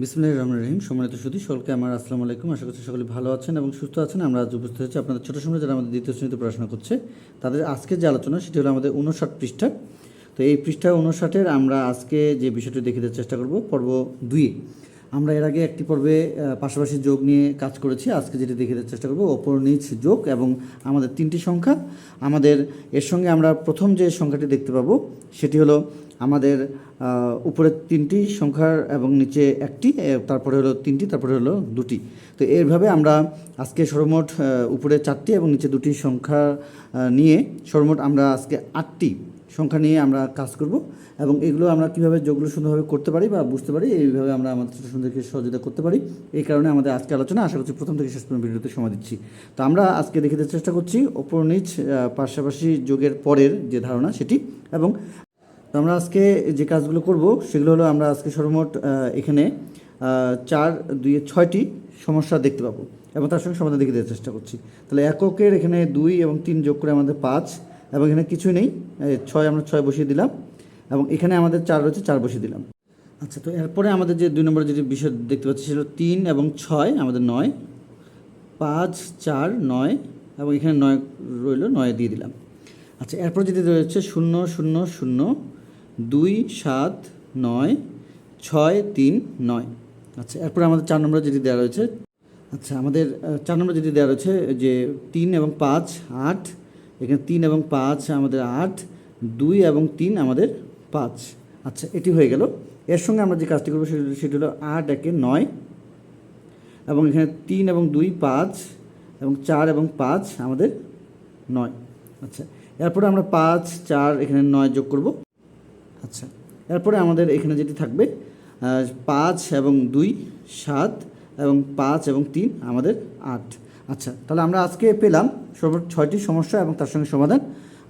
বিসমুল্লাহ রহমান রহিম। সম্মানিত সুদী সকলকে আমার আসসালামু আলাইকুম। আশা করছি সকলে ভালো আছেন এবং সুস্থ আছেন। আমরা আজ উপস্থিত হচ্ছি আপনাদের ছোটো সময় যারা আমাদের দ্বিতীয় শ্রেণীতে পড়াশোনা করছে, তাদের আজকের যে আলোচনা সেটি হলো আমাদের উনষাট পৃষ্ঠা। তো এই পৃষ্ঠা উনষাটের আমরা আজকে যে বিষয়টি দেখে দেওয়ার চেষ্টা করব, পর্ব দুইয়ে। আমরা এর আগে একটি পর্বে পাশাপাশি যোগ নিয়ে কাজ করেছি। আজকে যেটি দেখে দেওয়ার চেষ্টা করব, ওপর নিচ যোগ এবং আমাদের তিনটি সংখ্যা। আমাদের, এর সঙ্গে আমরা প্রথম যে সংখ্যাটি দেখতে পাবো, সেটি হলো আমাদের উপরে তিনটি সংখ্যার এবং নিচে একটি তারপরে হলো তিনটি, তারপরে হলো দুটি। তো এইভাবে আমরা আজকে সর্বমোট উপরে চারটি এবং নিচে দুটি সংখ্যা নিয়ে সর্বমোট আমরা আজকে আটটি সংখ্যা নিয়ে আমরা কাজ করব এবং এগুলো আমরা কীভাবে যোগগুলো সুন্দরভাবে করতে পারি বা বুঝতে পারি, এইভাবে আমরা আমাদের ছোটো সুন্দরকে সহযোগিতা করতে পারি। এই কারণে আমাদের আজকে আলোচনা, আশা করছি প্রথম থেকে শেষ পর্যন্ত ভিডিওতে সময় দিচ্ছি। তো আমরা আজকে দেখে দেওয়ার চেষ্টা করছি ওপর নিচ পাশাপাশি যোগের পরের যে ধারণা সেটি এবং তো আমরা আজকে যে কাজগুলো করব সেগুলো হলো আমরা আজকে সর্বমোট এখানে চার দুই ছয়টি সমস্যা দেখতে পাবো এবং তার সঙ্গে সমাধান দেখে দেওয়ার চেষ্টা করছি। তাহলে এককের এখানে দুই এবং তিন যোগ করে আমাদের পাঁচ। এবং এখানে কিছুই নেই। ছয় আমরা ছয় বসিয়ে দিলাম এবং এখানে আমাদের চার রয়েছে, চার বসিয়ে দিলাম। আচ্ছা তো এরপরে আমাদের যে দুই নম্বর যেটি বিষয় দেখতে পাচ্ছি সেটা তিন এবং ছয়, আমাদের নয়। পাঁচ, চার, নয় এবং এখানে নয় রইল, নয় দিয়ে দিলাম। আচ্ছা এরপর যেটি রয়েছে শূন্য শূন্য শূন্য, দুই, সাত, নয়, ছয়, তিন, নয়। আচ্ছা এরপরে আমাদের চার নম্বর যেটি দেওয়া রয়েছে আচ্ছা আমাদের চার নম্বর যেটি দেওয়া রয়েছে যে তিন এবং পাঁচ, আট এখানে তিন এবং পাঁচ আমাদের আট, দুই এবং তিন আমাদের পাঁচ। আচ্ছা এটি হয়ে গেল। এর সঙ্গে আমরা যে কাজটি করব সেটি সেটি হলো আট, একে নয় এবং এখানে তিন এবং দুই পাঁচ এবং চার এবং পাঁচ আমাদের নয়। আচ্ছা এরপরে আমরা পাঁচ, চার এখানে নয় যোগ করব। আচ্ছা এরপরে আমাদের এখানে যেটি থাকবে পাঁচ এবং দুই, সাত এবং পাঁচ এবং তিন আমাদের আট। আচ্ছা তাহলে আমরা আজকে পেলাম সর্বোচ্চ ছয়টি সমস্যা এবং তার সঙ্গে সমাধান।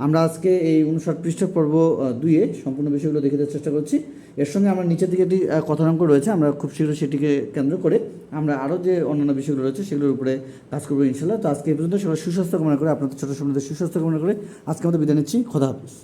আমরা আজকে এই উনষাট পৃষ্ঠ পর্ব দুইয়ে সম্পূর্ণ বিষয়গুলো দেখে দেওয়ার চেষ্টা করছি। এর সঙ্গে আমরা নিচের দিকে একটি কথানাঙ্ক রয়েছে, আমরা খুব শীঘ্র সেটিকে কেন্দ্র করে আমরা আরও যে অন্যান্য বিষয়গুলো রয়েছে সেগুলোর উপরে কাজ করব ইনশাল্লাহ তো আজকে এই পর্যন্ত সবাই সুস্বাস্থ্য কামনা করে, আপনাদের ছোটো সম্বন্ধে সুস্বাস্থ্য কামনা করে আজকে আমাদের বিদায় নিচ্ছি। খোদা হাফিজ।